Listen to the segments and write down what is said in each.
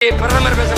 பிரதமர் பேசுறத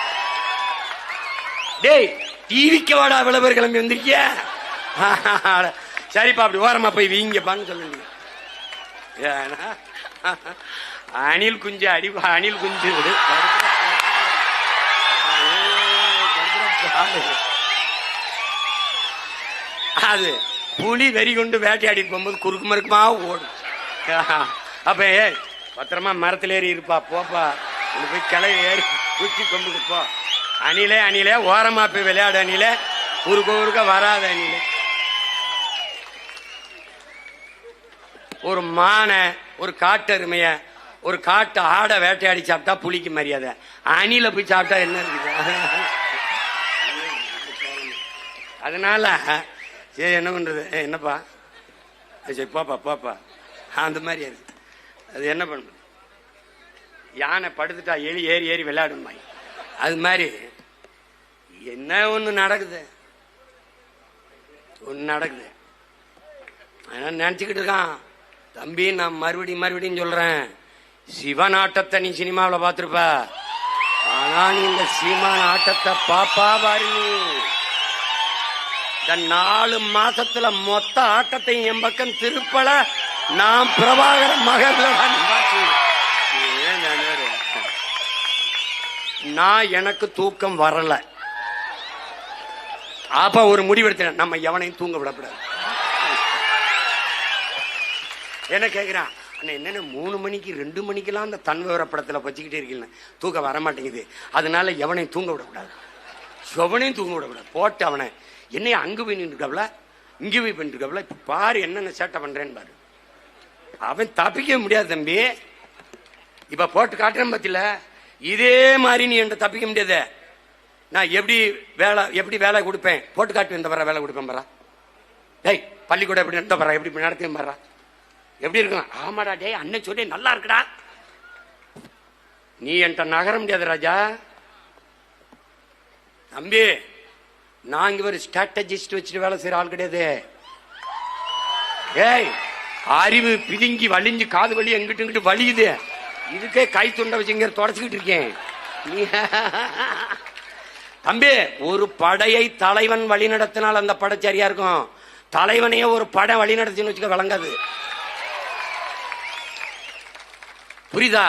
டேய் டிவிக்கு வாடா விளம்பரம் கிளம்பி வந்திருக்கிய? சரிப்பா அப்படி ஓரமா போய் வீங்கப்பான்னு சொல்லுங்க. ஏன்னா, அணில் குஞ்சு அடி அணில் குஞ்சு. அது புலி வெறி கொண்டு வேட்டையாடி போகும்போது குறுக்கு மறுக்குமா ஓடும். அப்ப ஏ பத்திரமா மரத்துல ஏறி இருப்பா போப்பா. போய் கிளை ஏறி குச்சி கொண்டு போ. அணிலே அணிலே ஓரமா போய் விளையாடு அணிலே. ஊருக்கு ஊருக்க வராத அணிலே. ஒரு மானை ஒரு காட்டெருமைய ஒரு காட்டு ஆடை வேட்டையாடி சாப்பிட்டா புளிக்கு மரியாதை. அணில போய் சாப்பிட்டா என்ன இருக்குது? அதனால சரி என்ன பண்றது? என்னப்பா? சரி போப்பா போப்பா. அந்த மாதிரி அது. அது என்ன பண்ணுறது யானை படுத்துட்டா எலி ஏறி ஏறி விளையாடுமா அது மாதிரி என்ன ஒன்று நடக்குது? ஒன்று நடக்குது. அதனால நினச்சிக்கிட்டு இருக்கான்? தம்பி நான் மறுபடியும் மறுபடியும் சொல்றேன். சிவன் ஆட்டத்தை நீ சினிமாவில் பார்த்துருப்ப. ஆனா நீ இந்த சீமான் ஆட்டத்தை பாப்பா பாரு. இந்த நாலு மாசத்துல மொத்த ஆட்டத்தையும் என் பக்கம் திருப்பல. நான் பிரபாகர மகன் தான் பாத்து. ஏன் நான் வேற? நான் எனக்கு தூக்கம் வரல. அப்ப ஒரு முடிவெடுத்தேன். நம்ம எவனையும் தூங்க விடக்கூடாது. என்ன கேக்குறான்? அண்ணா என்னென்ன மூணு மணிக்கு ரெண்டு மணிக்கெல்லாம் அந்த தன் படத்தில் வச்சுக்கிட்டே இருக்கீங்க தூக்கம் வர மாட்டேங்குது. அதனால எவனையும் தூங்க விடக்கூடாது. எவனையும் தூங்க விடக்கூடாது. போட்டு அவனை. என்னைய அங்கு போய் நின்றுக்கவல இங்கே போய் பண்ணிருக்கவல இப்ப பாரு என்னென்ன சேட்டை பண்றேன்னு பாரு. அவன் தப்பிக்க முடியாது தம்பி. இப்ப போட்டு காட்டுறேன் பத்தில. இதே மாதிரி நீ என்கிட்ட தப்பிக்க முடியாத. நான் எப்படி வேலை எப்படி வேலை கொடுப்பேன்? போட்டு காட்டு இந்த வர வேலை கொடுப்பேன் பரா. டேய் பள்ளிக்கூடம் எப்படி நடத்த பரா எப்படி நடத்தி பரா. எப்படி இருக்கலாம் ஆமாடா டேய் அண்ணன் சொல்லி நல்லா இருக்குடா. நீ என்கிட்ட நகர முடியாது ராஜா. தம்பி நான் ஒரு ஸ்ட்ராட்டஜிஸ்ட் வச்சுட்டு வேலை செய்யற ஆள் கிடையாது. ஏய் அறிவு பிதுங்கி வலிஞ்சு காது வலி எங்கிட்டு இங்கிட்டு வலியுது இதுக்கே கை துண்டை வச்சுங்க தொடச்சுக்கிட்டு இருக்கேன். தம்பி ஒரு படையை தலைவன் வழி நடத்தினால் அந்த படை சரியா இருக்கும். தலைவனையே ஒரு படை வழி நடத்தின்னு வச்சுக்க விளங்காது. புரியுதா?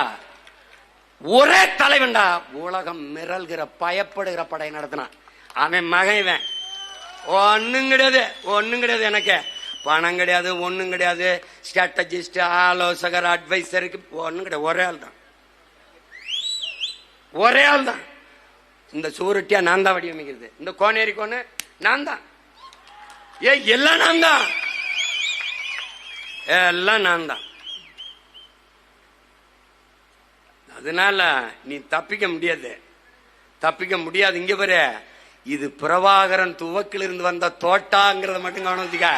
ஒரே தலைவன்டா உலகம் மிரல்கிற பயப்படுகிற படை நடத்தினான். அவன் மகன் இவன். ஒன்னும் கிடையாது ஒன்னும் கிடையாது எனக்கு. பணம் கிடையாது ஒண்ணும் கிடையாது. ஸ்ட்ராட்டஜிஸ்ட் ஆலோசகர் அட்வைசருக்கு ஒண்ணும் கிடையாது. ஒரே ஆள் தான். ஒரே ஆள் தான். இந்த சூருட்டியா நான் தான் வடிவமைக்கிறது. இந்த கோனேரி கோனு நான் தான். ஏ எல்லாம் நான் தான். எல்லாம் நான் தான். அதனால நீ தப்பிக்க முடியாது. தப்பிக்க முடியாது. இங்க பாரு. இது பிரபாகரன் துவக்கிலிருந்து வந்த தோட்டாங்கிறத மட்டும் கவனம் வச்சுக்க.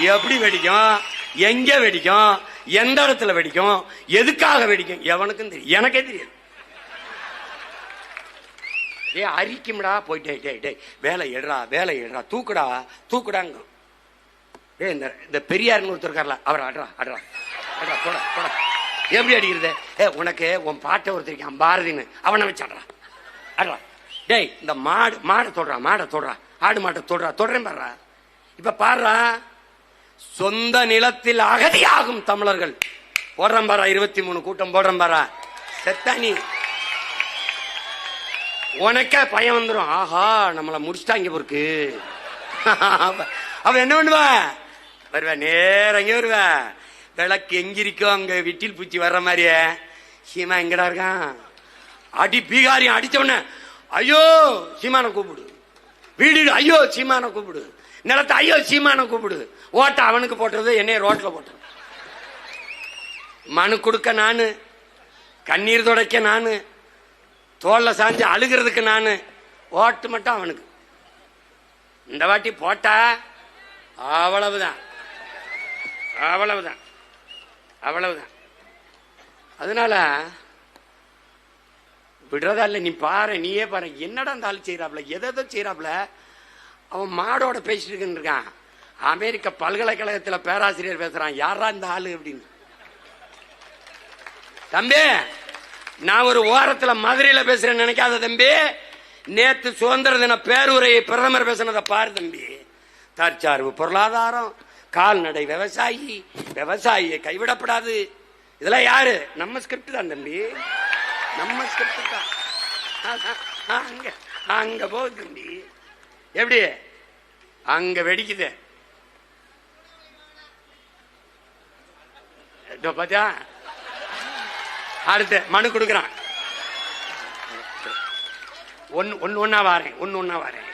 எப்படி வெடிக்கும்? எங்க வெடிக்கும்? எந்த இடத்துல வெடிக்கும்? எதுக்காக வெடிக்கும்? எவனுக்கும் தெரியும் எனக்கே தெரியாது. ஏ அரிக்கும்டா. போயிட்டே டேய் டேய் வேலை எடுறா வேலை எடுறா. தூக்குடா தூக்குடாங்க. ஏ இந்த இந்த பெரியார்னு ஒருத்தர் இருக்கார்ல அவர் அட்ரா அட்ரா அட்ரா போட போட. எப்படி அடிக்கிறது? ஏ உனக்கு உன் பாட்டை ஒருத்தருக்கான் பாரதின்னு. அவனை வச்சு அட்ரா அட்ரா டேய் இந்த மாடு மாடை தொடுறா மாடை தொடுறா. ஆடு மாட்டை தொடுறா. தொடுறேன் பாடுறா இப்ப பாடுறா சொந்த நிலத்தில் அகதியாகும் தமிழர்கள். போடுறம் பாரா இருபத்தி மூணு கூட்டம் போடுறம் பாரா. செத்தானி. உனக்கே பயம் வந்துடும் ஆஹா நம்மள முடிச்சிட்டாங்க பொருக்கு. அவ என்ன பண்ணுவா? வருவா நேரம் எங்க வருவா. விளக்கு எங்கிருக்கோ அங்க விட்டில் பூச்சி வர்ற மாதிரியே. சீமா எங்கடா இருக்கான்? அடி பீகாரியம் அடிச்ச உடனே ஐயோ சீமான கூப்பிடு. வீடு ஐயோ சீமான கூப்பிடு. நிலத்தை ஐயோ சீமான கூப்பிடு ஓட்ட அவனுக்கு போட்டுறது என்னைய ரோட்ல போட்டது. மனு கொடுக்க நானு கண்ணீர் துடைக்க நானு தோல்ல சாஞ்சு அழுகிறதுக்கு நானு ஓட்டு மட்டும் அவனுக்கு. இந்த வாட்டி போட்டா அவ்வளவுதான். அவ்வளவுதான். அவ்வளவுதான். அதனால விடுறதா இல்ல நீ பாரு நீயே பாரு. என்னடா இந்த ஆள் செய்யறாப்ல எதை எதோ செய்யறாப்ல அவன் மாடோட பேசிட்டு இருக்குன்னு இருக்கான். அமெரிக்க பல்கலைக்கழகத்துல பேராசிரியர் பேசுறான். யாரா இந்த ஆளு அப்படின்னு. தம்பி நான் ஒரு ஓரத்துல மதுரையில பேசுறேன்னு நினைக்காத தம்பி. நேத்து சுதந்திர தின பேருரையை பிரதமர் பேசினதை பாரு தம்பி. தற்சார்பு பொருளாதாரம் கால்நடை விவசாயி விவசாயியை கைவிடப்படாது. இதெல்லாம் யாரு? நம்ம ஸ்கிரிப்ட் தான் தம்பி. நம்ம ஸ்கிரிப்ட் தான். அங்க அங்க போகுது தம்பி. எப்படி? அங்க வெடிக்குது. பாத்தியா? அடுத்து மனு கொடுக்குறான். ஒன்னு ஒன்னு ஒன்னா வாரேன் ஒன்னு ஒன்னா வாரேன்.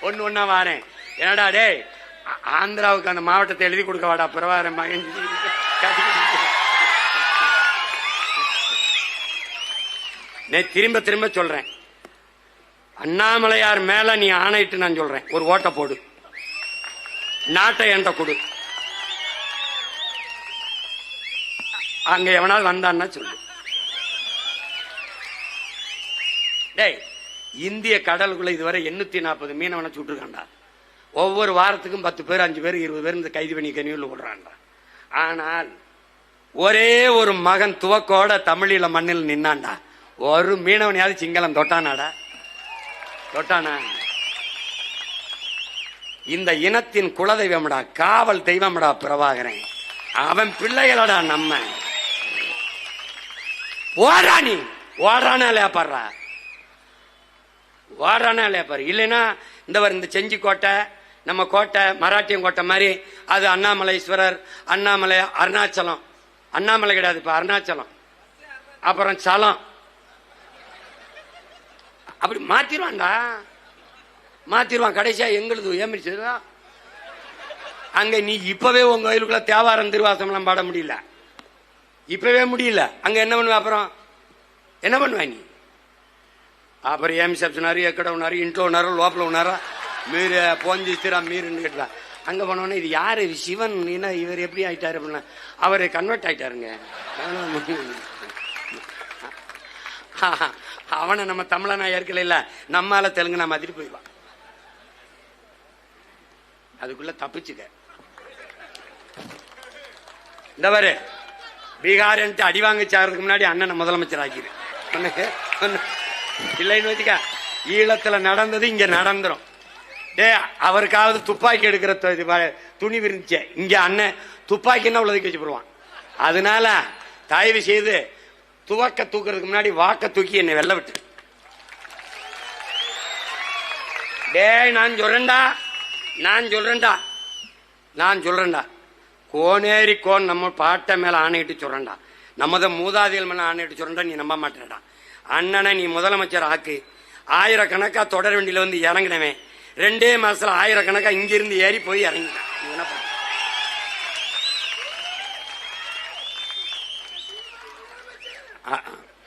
ஒன்னு ஒன்னா வாரேன். என்னடா டேய் ஆ- ஆந்திராவுக்கு அந்த மாவட்டத்தை எழுதி கொடுக்க வாடா பிரபாகரன் மகன். நே திரும்ப திரும்ப சொல்றேன். அண்ணாமலையார் மேல நீ ஆணையிட்டு நான் சொல்றேன். ஒரு ஓட்டை போடு. நாட்டை என்கிட்ட கொடு. அங்க எவனாவது வந்தான்னா சொல்லு. டேய் இந்திய கடலுக்குள்ள இதுவரை எண்ணூத்தி நாற்பது மீனவனை சுட்டுருக்காண்டா ஒவ்வொரு வாரத்துக்கும் பத்து பேர் அஞ்சு பேர் இருபது பேர் இந்த கைது பண்ணி கனியூர்ல விடுறான்டா ஆனால் ஒரே ஒரு மகன் துவக்கோட தமிழில மண்ணில் நின்னான்டா. ஒரு மீனவனையாவது சிங்களம் தொட்டானாடா. தொட்டானா இந்த இனத்தின் குலதெய்வம்டா காவல் தெய்வம்டா பிரபாகரன். அவன் பிள்ளைகளடா நம்ம. ஓடுறா நீ. ஓடுறானா இல்லையா பாடுறா? ஓடுறானா இல்லையா இல்லைன்னா இந்த வர இந்த செஞ்சி கோட்டை நம்ம கோட்டை மராட்டியம் கோட்டை மாதிரி அது அண்ணாமலைஸ்வரர் அண்ணாமலை அருணாச்சலம். அண்ணாமலை கிடையாது இப்போ அருணாச்சலம். அப்புறம் சலம். அப்படி மாத்திருவான்டா மாத்திருவான் கடைசியா எங்களுது ஏமிச்சதா அங்க நீ இப்பவே உங்க கோயிலுக்குள்ள தேவாரம் திருவாசம்லாம் பாட முடியல. இப்பவே முடியல. அங்க என்ன பண்ணுவ அப்புறம்? என்ன பண்ணுவ நீ? அப்புறம் ஏமிசப் சொன்னாரு எக்கட உணாரு இன்ட்ல உணாரு லோப்பல உணாரா மீறு போஞ்சிச்சிரா மீறுன்னு கேட்டா. அங்கே போனோடனே இது யாரு சிவன் இவர் எப்படி ஆயிட்டாரு அப்படின்னா அவர் கன்வெர்ட் ஆயிட்டாருங்க. அவனை நம்ம தமிழனா ஏற்கல இல்ல நம்மால தெலுங்கு நான் மாதிரி போயிடுவான். அதுக்குள்ள தப்பிச்சுக்க. இந்த பாரு பீகார் அடி வாங்கிச்சாருக்கு முன்னாடி அண்ணனை முதலமைச்சர் ஆக்கிடு இல்லைன்னு வச்சுக்க ஈழத்துல நடந்தது இங்க நடந்துரும். டே அவருக்காவது துப்பாக்கி எடுக்கிற துணி இது இருந்துச்சு இங்க அண்ணன் துப்பாக்கின்னா உள்ளதுக்கு வச்சு போடுவான். அதனால தயவு செய்து துவக்க தூக்குறதுக்கு முன்னாடி வாக்க தூக்கி என்னை வெள்ள விட்டு. டேய் நான் சொல்றேன்டா. நான் சொல்றேன்டா. நான் சொல்றேன்டா. கோனேரி கோன் நம்ம பாட்டை மேல ஆணையிட்டு சொல்றேன்டா. நமது மூதாதிகள் மேல ஆணையிட்டு சொல்றேன்டா நீ நம்ப மாட்டேடா அண்ணனை நீ முதலமைச்சர் ஆக்கு. ஆயிரக்கணக்கா தொடர் வண்டியில வந்து இறங்கினவன். ரெண்டே மாசத்துல ஆயிரக்கணக்கா இங்கிருந்து ஏறி போய் இறங்கினான் என்ன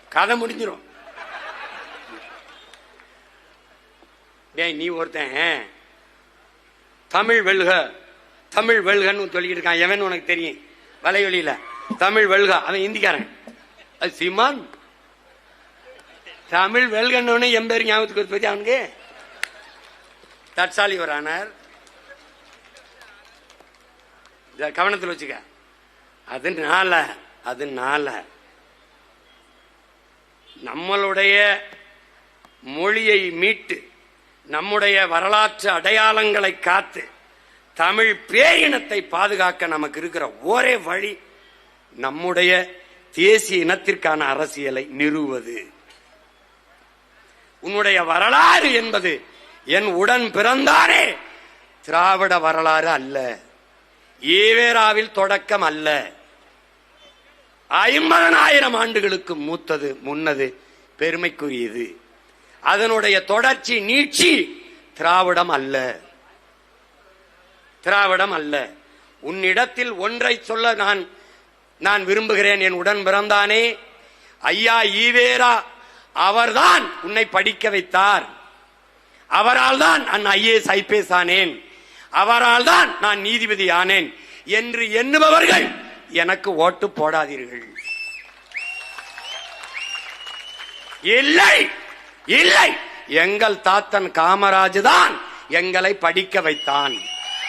கதை முடிஞ்சிடும் டேய் நீ ஒருத்தன். தமிழ் வெல்க. தமிழ் வெல்கன்னு சொல்லிட்டு இருக்கான். எவன் உனக்கு தெரியும்? வலையொலியில. தமிழ் வெல்க. அவன் இந்திக்காரன். அது சிமான். தமிழ் வெல்கன்னு என் பேர் ஞாபகத்துக்கு வருது பத்தி அவனுக்கு? தற்சாலி வரானார். கவனத்தில் வச்சுக்க. அதுன்னு நாள. நம்மளுடைய மொழியை மீட்டு நம்முடைய வரலாற்று அடையாளங்களை காத்து தமிழ் பேரினத்தை பாதுகாக்க நமக்கு இருக்கிற ஒரே வழி நம்முடைய தேசிய இனத்திற்கான அரசியலை நிறுவது உன்னுடைய வரலாறு என்பது என் உடன் பிறந்தானே திராவிட வரலாறு அல்ல. ஈவேராவில் தொடக்கம் அல்ல. ஐம்பதனாயிரம் ஆண்டுகளுக்கு மூத்தது முன்னது பெருமைக்குரியது. அதனுடைய தொடர்ச்சி நீட்சி திராவிடம் அல்ல. திராவிடம் அல்ல. உன்னிடத்தில் ஒன்றை சொல்ல நான் நான் விரும்புகிறேன் என் உடன் பிறந்தானே. ஐயா ஈவேரா அவர்தான் உன்னை படிக்க வைத்தார். அவரால் தான் நான் ஐஏஎஸ் ஐபிஎஸ் ஆனேன். அவரால் தான் நான் நீதிபதி ஆனேன் என்று எண்ணுபவர்கள் எனக்கு ஓட்டு போடாதீர்கள். இல்லை இல்லை. எங்கள் தாத்தன் காமராஜ் தான் எங்களை படிக்க வைத்தான்.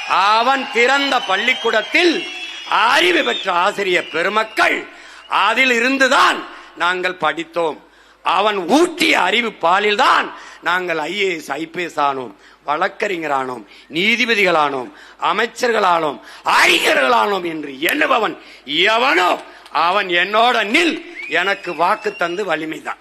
அவன் திறந்த பள்ளிக்கூடத்தில் அறிவு பெற்ற ஆசிரியர் பெருமக்கள் அதில் இருந்துதான் நாங்கள் படித்தோம். அவன் ஊட்டிய அறிவு பாலில்தான் நாங்கள் ஐஏஎஸ் ஐபிஎஸ் ஆனோம். வழக்கறிஞரானோம் நீதிபதிகளானோம் அமைச்சர்களானோம் அறிஞர்களானோம் என்று எண்ணுபவன் எவனோ அவன் என்னோட நில் எனக்கு வாக்கு தந்து வலிமைதான்.